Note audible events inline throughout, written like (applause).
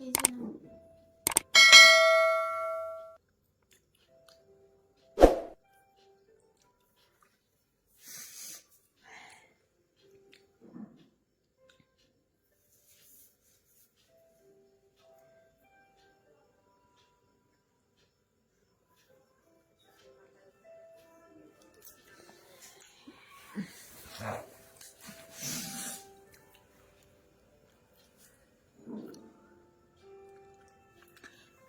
এই যে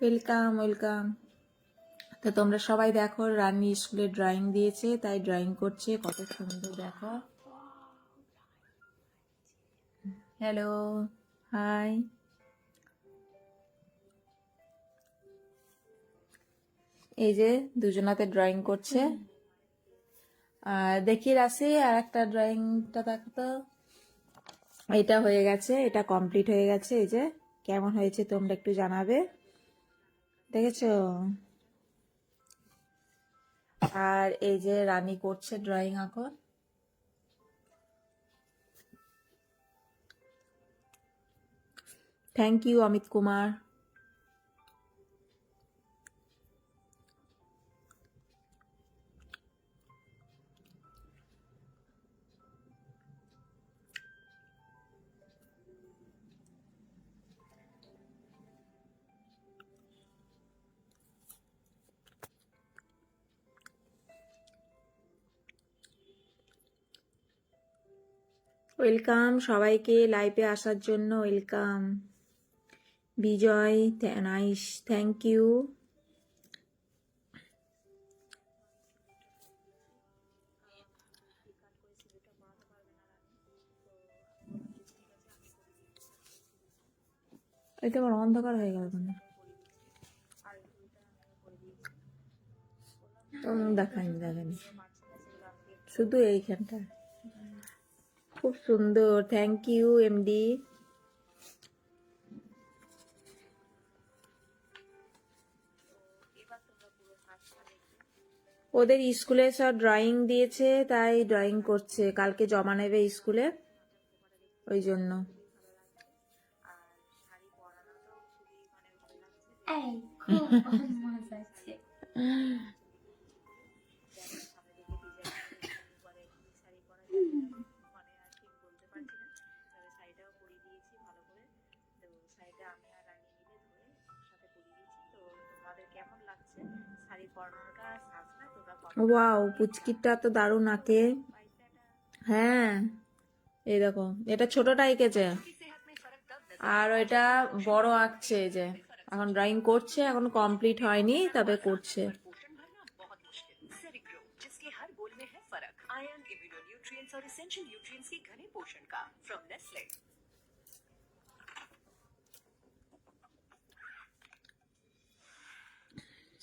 welcome welcome তো তোমরা সবাই দেখো রানী স্কুলে ড্রয়িং দিয়েছে তাই ড্রয়িং করছে। কত সুন্দর দেখো। হ্যালো হাই এই যে দুজনাতে ড্রয়িং করছে। আর দেখি রাশি আর একটা ড্রয়িংটা দেখো তো। এটা হয়ে গেছে এটা কমপ্লিট হয়ে গেছে এই যে। কেমন হয়েছে তোমরা একটু জানাবে। দেখেছ? আর এই যে রানী করছে ড্রয়িং এখন। Thank you Amit Kumar. Welcome সবাইকে লাইভে আসার জন্য welcome Bijoy nice thank you এটা আবার অন্ধকার হয়ে গেল দেখায়নি দেখায়নি। শুধু এইখানটা খুব সুন্দর থ্যাংক ইউ এমডি ওদের স্কুলে সব ড্রয়িং দিয়েছে, তাই ড্রয়িং করছে। কালকে জমা নেবে স্কুলে, ওই জন্য। খুব ওয়াও পুচকিটা তো দারুণ আঁকে হ্যাঁ এই দেখো এটা ছোটটা এঁকেছে আর এটা বড় আঁকছে এই যে এখন ড্রয়িং করছে এখন কমপ্লিট হয়নি তবে করছে पोषण भरना बहुत मुश्किल सेरिग्रो जिसके हर बोल में है फर्क आयरन इम्यूनोन्यूट्रिएंट्स और एसेंशियल न्यूट्रिएंट्स के घने पोषण का फ्रॉम नेस्ले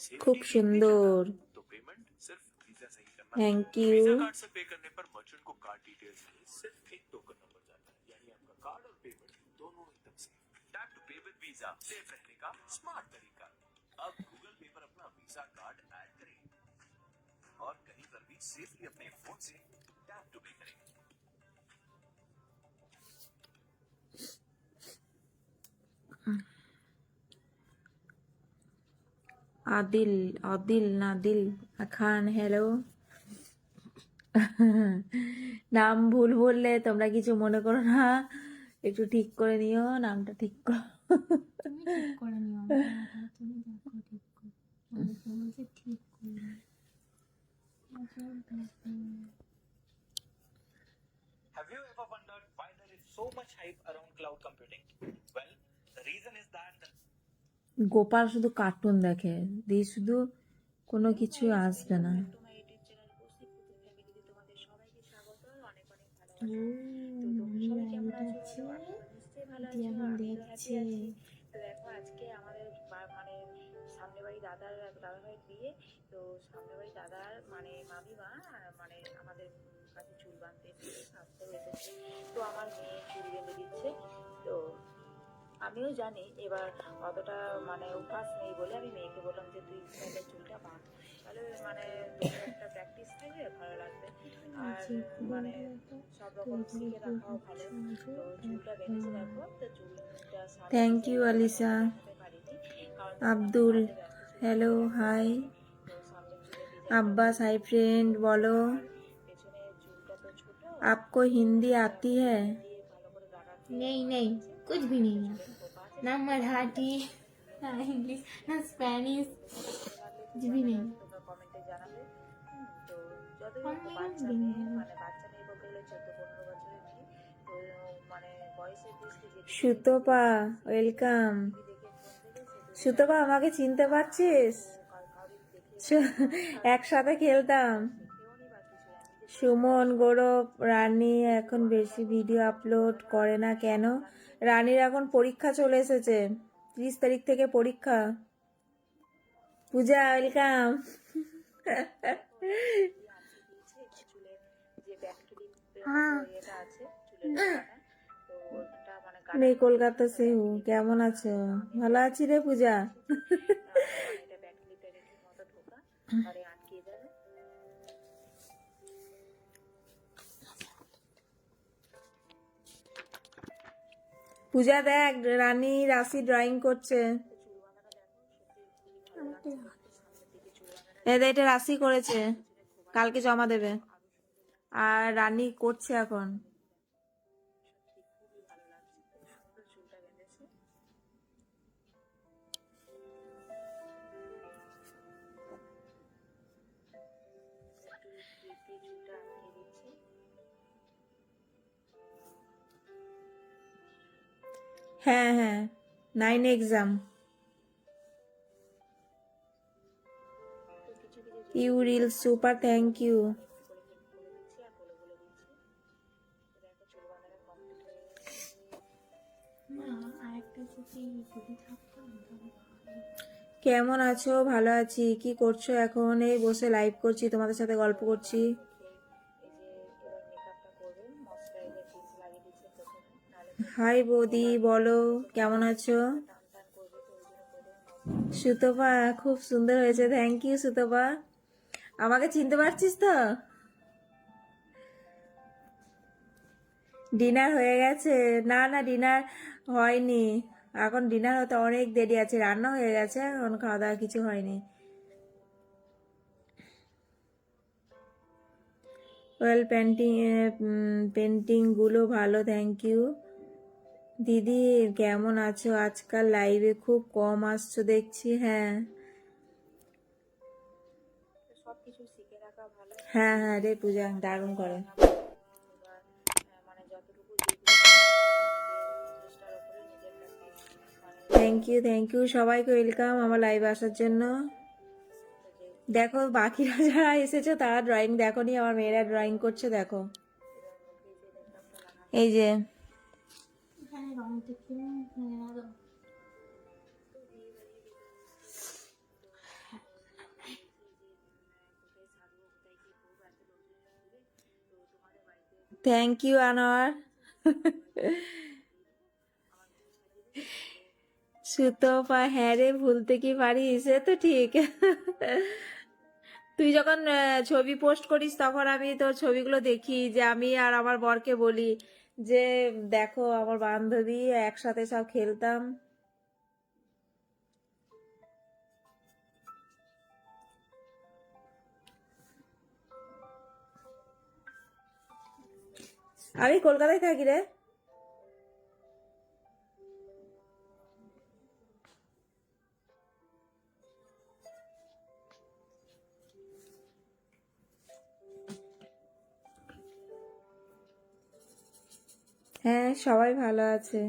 और पेमेंट दोनों एकदम safe tap to pay with Visa safe रहने का स्मार्ट तरीका। अब गूगल पे पर अपना वीज़ा कार्ड ऐड करें। और कहीं पर भी सेफली अपने फ़ोन से टैप टू पे करें। আদিল আদিল নাদিল খান হ্যালো নাম ভুল বললে তোমরা কিছু মনে করো না। একটু ঠিক করে নিও নামটা ঠিক করো। Have you ever wondered why there is so much hype around cloud computing? Well, the reason is that the Gopal শুধু কার্টুন দেখে, দিয়ে শুধু কোনো কিছু আসবে না। তো দেখো আজকে আমাদের মানে দাদার দাদা ভাইয়ের তো দাদার মানে মামিমা মানে আমাদের কাছে চুল বাঁধতে তো আমার মেয়ে চুল বেঁধে দিচ্ছে তো আমিও জানি এবার অতটা মানে অভ্যাস নেই বলে আমি মেয়েকে বললাম যে তুই তাহলে চুলটা বাঁধ তাহলে মানে তোর একটা প্র্যাকটিস থাকবে ভালো লাগবে আর আচ্ছা, মানে দেখো, সব রকম শিখে রাখাও ভালো তো চুলটা বেঁধেছে দেখো তো চুলটা থ্যাংক ইউ আলিসা আসতে পারিনি কারণ আব্দুল হ্যালো হাই তো সামনে চুলে अब्बास हाय फ्रेंड बोलो পেছনে চুলটা তো ছোট आपको हिंदी आती है দিয়ে ভালো করে গানা नहीं नहीं कुछ भी नहीं है ना मराठी ना इंग्लिश ना स्पेनिश कुछ भी नहीं তোমরা কমেন্টে জানাবে হুম, তো যতই হোক আমি বাচ্চা দিন মেয়ে দিন। মানে বাচ্চা মেয়ে বলতে গেলে চোদ্দ পনেরো বছরের মেয়ে তো মানে বয়সের দৃষ্টি যেদিকে সুতপা ওয়েলকাম দেখে ফোন দেখে সে সুতপা আমাকে চিনতে পারছিস কাউরি দেখে সু- একসাথে খেলতাম সুমন গৌরব রানী এখন বেশি ভিডিও আপলোড করে না কেন? রানীর এখন পরীক্ষা চলে এসেছে। তিরিশ তারিখ থেকে পরীক্ষা। পূজা ওয়েলকাম মেয়ে কলকাতা সে কেমন আছো? ভালো আছি রে পূজা। পূজা, দেখ, রানী রাশি ড্রয়িং করছে। এটা রাশি করেছে। কালকে জমা দেবে। আর রানী করছে এখন। হ্যাঁ হ্যাঁ nine exam you reel super thank you কেমন আছো? ভালো আছি। কি করছ এখন? এই বসে লাইভ করছি তোমাদের সাথে গল্প করছি। হাই বৌদি, বলো, কেমন আছো? সুতপা, খুব সুন্দর হয়েছে থ্যাংক ইউ সুতপা। আমাকে চিনতে পারছিস তো? ডিনার হয়ে গেছে। না না ডিনার হয়নি। এখন ডিনার হতে অনেক দেরি আছে, রান্না হয়ে গেছে, এখন খাওয়া দাওয়া কিছু হয়নি। ওয়েল পেন্টিং পেন্টিংগুলো ভালো থ্যাংক ইউ দিদি কেমন আছো? আজকাল লাইভে খুব কম আসছো দেখছি হ্যাঁ। হ্যাঁ হ্যাঁ রে পূজা দারুণ করে। থ্যাংক ইউ থ্যাংক ইউ সবাইকে ওয়েলকাম আমার লাইভে আসার জন্য। দেখো বাকিরা যারা এসেছে তারা ড্রয়িং দেখো নি আমার মেয়েরা ড্রয়িং করছে দেখো। এই যে। এখানে ইউ আনোয়ার সুতপা হ্যাঁ রে, ভুলতে কি পারিস? সে তো ঠিক। তুই যখন ছবি পোস্ট করিস, তখন আমি তোর ছবিগুলো দেখি, যে আমি আর আমার বরকে বলি যে দেখো আমার বান্ধবী একসাথে সব খেলতাম। আমি কলকাতায় থাকি রে। সবাই ভালো আছে।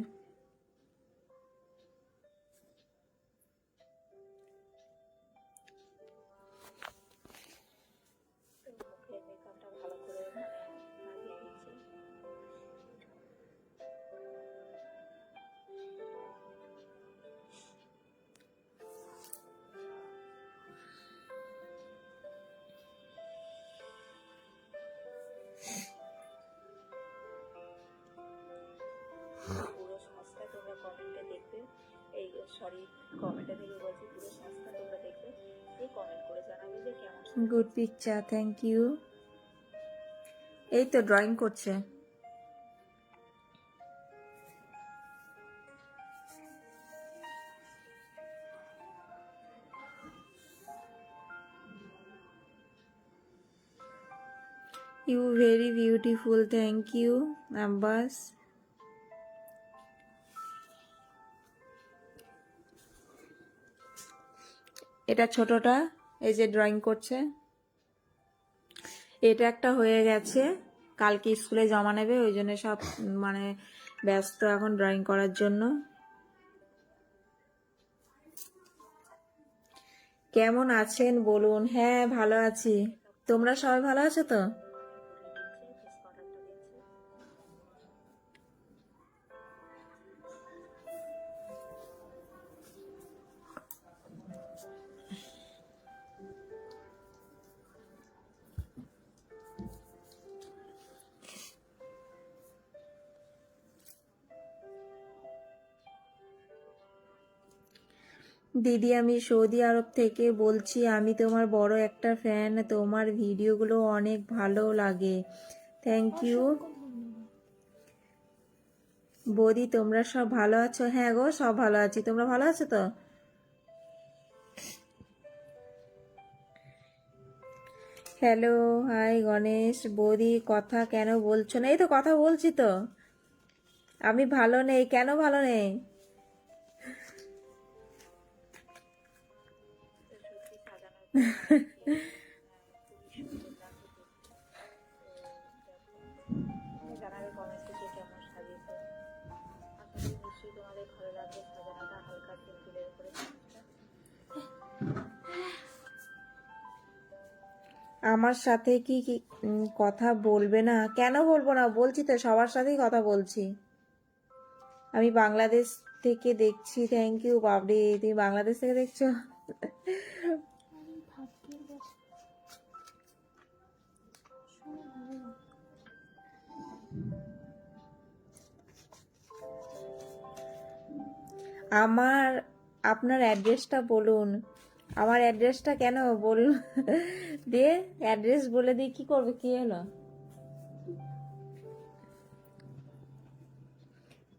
গুড পিকচার থ্যাংক ইউ এই তো ড্রয়িং করছে। You very beautiful thank you Abbas এটা ছোটটা? এই যে ড্রয়িং করছে। এটা একটা হয়ে গেছে। কালকে স্কুলে জমা নেবে, ওই জন্য সব মানে ব্যস্ত এখন ড্রয়িং করার জন্য। কেমন আছেন বলুন? হ্যাঁ ভালো আছি। তোমরা সবাই ভালো আছো তো? দিদি আমি সৌদি আরব থেকে বলছি আমি তোমার বড় একটা ফ্যান তোমার ভিডিওগুলো অনেক ভালো লাগে। থ্যাংক ইউ বৌদি তোমরা সব ভালো আছো? হ্যাঁ গো সব ভালো আছি। তোমরা ভালো আছো তো? Hello hi Ganesh. বৌদি কথা কেন বলছো না? এই তো কথা বলছি তো। আমি ভালো নেই কেন ভালো নেই? আমার সাথে কি কি কথা বলবে না? কেন বলব না? বলছি তো, সবার সাথেই কথা বলছি। আমি বাংলাদেশ থেকে দেখছি থ্যাংক ইউ বাবরি তুমি বাংলাদেশ থেকে দেখছ? আমার, আপনার অ্যাড্রেসটা বলুন। আমার অ্যাড্রেসটা কেন বলুন দিয়ে অ্যাড্রেস বলে দিয়ে কি করবে কি হলো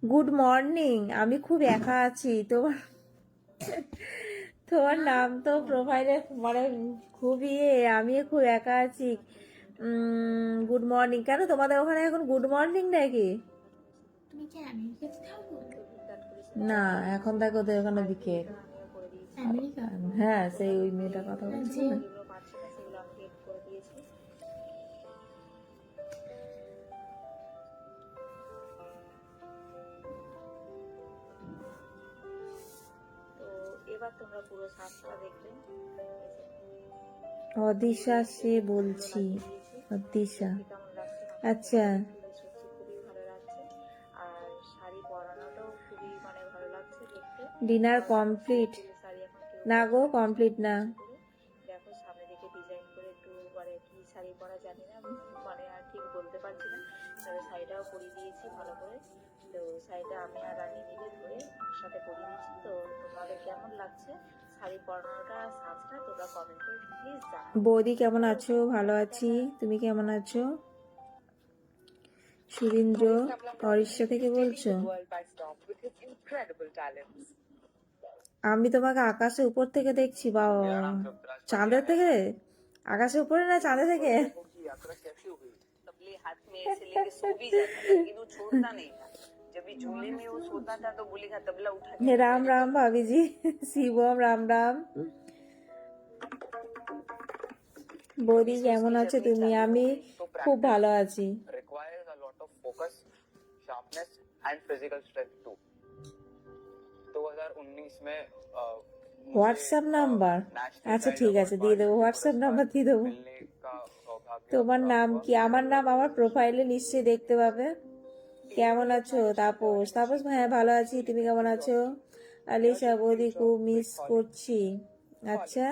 গুড মর্নিং আমি খুব একা আছি। তোমার তোমার নাম তো প্রোফাইলে মানে খুব ইয়ে আমি খুব একা আছি। গুড মর্নিং কেন তোমাদের ওখানে এখন গুড মর্নিং নাকি? তুমি কি না এখন দেখো তো ওখানে দিকে হ্যাঁ সেই ওই মেয়েটা কথা বলছি সাজটা দেখবে অদিশা সে বলছি। অদিশা। আচ্ছা। ডিনার কমপ্লিট না গো কমপ্লিট না। দেখো সামনে দিকে ডিজাইন করে একটু মানে কি শাড়ি পরা জানি না মানে আর ঠিক বলতে পারছি না। তবে শাড়িটাও পরিয়ে দিয়েছি ভালো করে। তো শাড়িটা আমি আর রানী মিলে ধরে একসাথে পরিয়ে দিয়েছি। তো তোমাদের কেমন লাগছে শাড়ি পরানোটা সাজটা তোমরা কমেন্ট করে প্লিজ জানাও। বৌদি কেমন আছো? ভালো আছি। তুমি কেমন আছো? সুরেন্দ্র উড়িষ্যা থেকে বলছো? আমি তোমাকে আকাশে উপর থেকে দেখছি বাবা চাঁদের থেকে আকাশে উপরে না চাঁদে থেকে तबले हाथ में ऐसे लेके सो भी जाता था लेकिन वो छोड़ता नहीं था जब भी झूले में वो सोता था तो बोलेगा तबला उठा के রাম রাম ভাবিজি শিবম রাম রাম বৌদি কেমন আছো তুমি আমি খুব ভালো আছি requires a lot of focus, sharpness and physical strength too. WhatsApp number আচ্ছা ঠিক আছে দিয়ে দেবো হোয়াটসঅ্যাপ নাম্বার দিয়ে দেবো তোমার নাম কি আমার নাম আমার প্রোফাইলে নিশ্চয়ই দেখতে পাবে। কেমন আছো? তাপস। তাপস হ্যাঁ ভালো আছি তুমি কেমন আছো? আলিশা বৌদি খুব মিস করছি। আচ্ছা।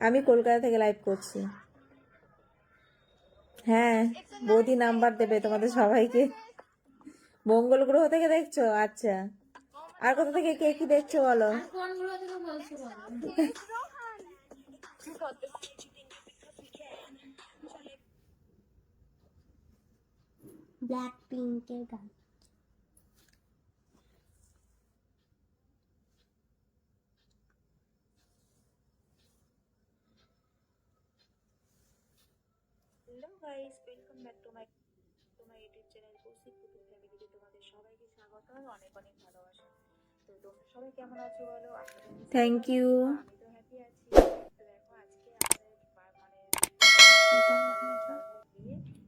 আমি কলকাতা থেকে লাইভ করছি। হ্যাঁ বৌদি নাম্বার দেবে তোমাদের সবাইকে। মঙ্গল গ্রহ থেকে দেখছ? আচ্ছা। আর কোথা থেকে কে কি দেখছ বলো? ব্ল্যাক পিঙ্কের গান। Guys welcome back to my my YouTube channel Koushik Kutub ফ্যামিলিতে তোমাদের সবাইকে স্বাগত আর অনেক অনেক ভালোবাসা। তো তোমরা সবাই কেমন আছো বলো? তোমরা you. আছো। আমি তো হ্যাপি আছি। তো দেখো আজকে আমাদের বা- মানে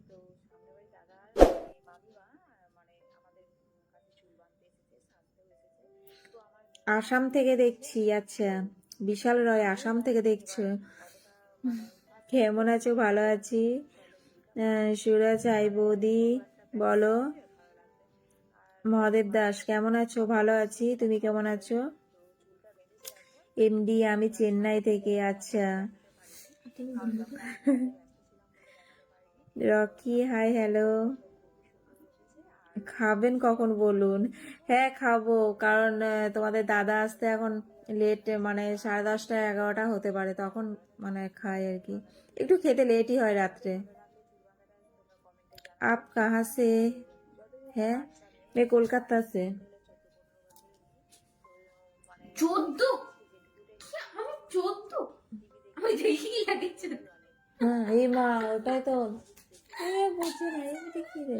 তো সামনে বাড়ি দাদার মানে মামিমা আর মানে আমাদের কাছে চুল বাঁধতে এসেছে সাজতেও এসেছে। তো আমার আসাম থেকে দেখছি আচ্ছা। বিশাল রয় আসাম থেকে দেখছ। কেমন আছো? ভালো আছি? সুরজ আই বৌদি, বলো। মহাদেব দাস, কেমন আছো? ভালো আছি। তুমি কেমন আছো? এমডি, আমি চেন্নাই থেকে আচ্ছা। Rocky, hi, hello. খাবেন কখন, বলুন? হ্যাঁ খাব, কারণ তোমাদের দাদা আসতে এখন লেট মানে সাড়ে দশটা, এগারোটা হতে পারে, তখন মানে খাই আর কি। একটু খেতে লেটই হয় রাত্রে। আপ কাহা সে হ্যাঁ मैं कोलकाता से চোদ্দ কি আমি চোদ্দ আমি দেখি কি লাগছে হ্যাঁ এই মা ওটাই তো এ, বুঝছি না এই দেখি রে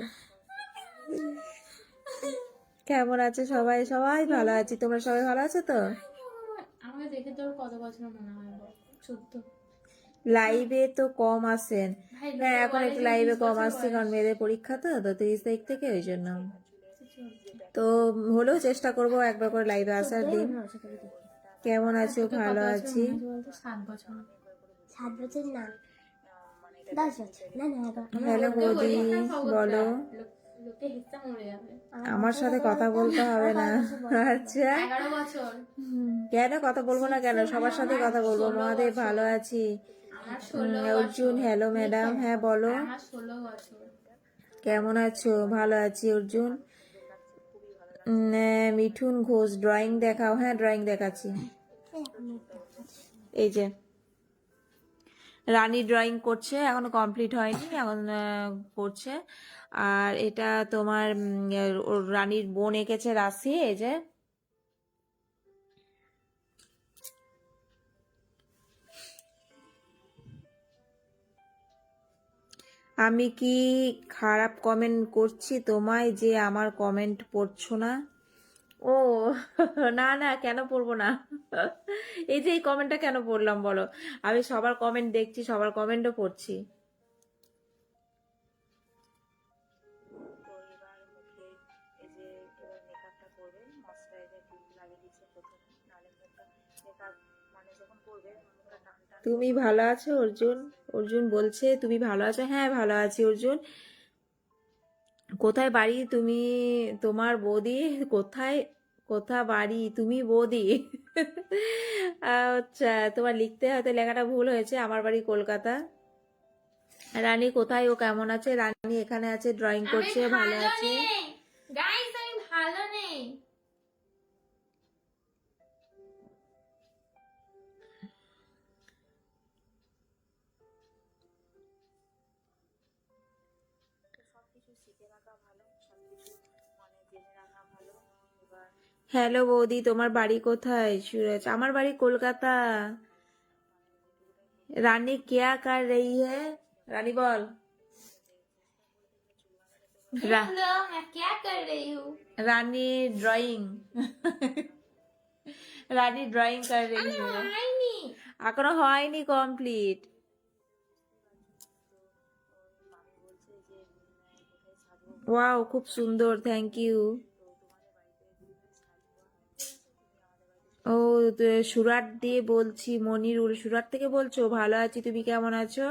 কেমন আছে সবাই সবাই ভালো আছি তোমরা সবাই ভালো আছো তো আমাকে দেখে তোর কত বছর মনে হয় বল? চোদ্দ লাইভে তো কম আসেন হ্যাঁ এখন একটু লাইভে কম আসছে কারণ মেয়েদের পরীক্ষা তো তো তিরিশ তারিখ থেকে ওই জন্য। তো হলেও চেষ্টা করব একবার করে লাইভে আসার দিন। কেমন আছো? ভালো আছি? হ্যালো বৌদি বলে। একটা খবর বলো আমার সাথে কথা বলতে হবে না। আচ্ছা। কেন কথা বলব না কেন? সবার সাথে কথা বলব। মহাদেব ভালো আছি। অর্জুন হ্যালো ম্যাডাম হ্যাঁ বলো। বছর। কেমন আছো? ভালো আছি অর্জুন? মিঠুন ঘোষ ড্রয়িং দেখাও। হ্যাঁ ড্রয়িং দেখাচ্ছি। এই যে। রানী ড্রয়িং করছে এখনও কমপ্লিট হয়নি এখন করছে। আর এটা তোমার রানীর বোন এঁকেছে রাশি এই যে। আমি কি খারাপ কমেন্ট করছি তোমায় যে আমার কমেন্ট পড়ছো না? ও না না কেন পড়ব না? এই যে এই কমেন্টটা কেন পড়লাম বলো? আমি সবার কমেন্ট দেখছি সবার কমেন্টও পড়ছি। মানে তুমি ভালো আছো অর্জুন? অর্জুন বলছে তুমি ভালো আছো? হ্যাঁ ভালো আছি অর্জুন। কোথায় বাড়ি তুমি? তোমার বৌদি কোথায়? কোথা বাড়ি? তুমি বৌদি? (laughs) আচ্ছা তোমার লিখতে হয়তো লেখাটা ভুল হয়েছে আমার বাড়ি কলকাতা। রানী কোথায় ও কেমন আছে? রানী এখানে আছে ড্রয়িং করছে ভালো আছে। হ্যালো বৌদি তোমার বাড়ি কোথায়? সুরজ আমার বাড়ি কলকাতা। রানী কেয়া কার রই হে? রানী বল। রানী ড্রয়িং। রানী ড্রয়িং রই এখনও হয়নি। কমপ্লিট ওয়াও খুব সুন্দর থ্যাংক ইউ ও সুরাট দিয়ে বলছি, মনিরুল, সুরাট থেকে বলছো? ভালো আছি, তুমি কেমন আছো?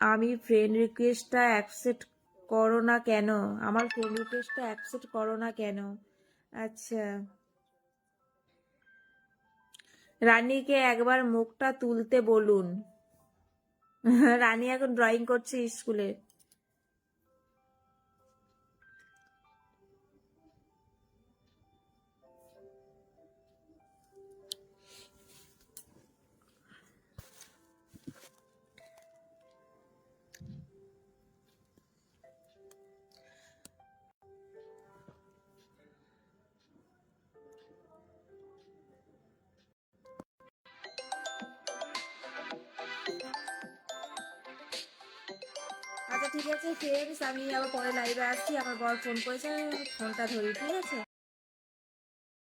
আমি ফ্রেন্ড রিকোয়েস্টটা অ্যাকসেপ্ট করো না কেন? আমার ফ্রেন্ড রিকোয়েস্টটা অ্যাকসেপ্ট করো না কেন? আচ্ছা। রানীকে একবার মুখটা তুলতে বলুন। (laughs) রানী এখন ড্রয়িং করছে স্কুলে। আছে ফ্রেন্ডস আমি আবার পরে লাইভে আসছি আমার বর ফোন করেছে, ফোনটা ধরি, ঠিক আছে?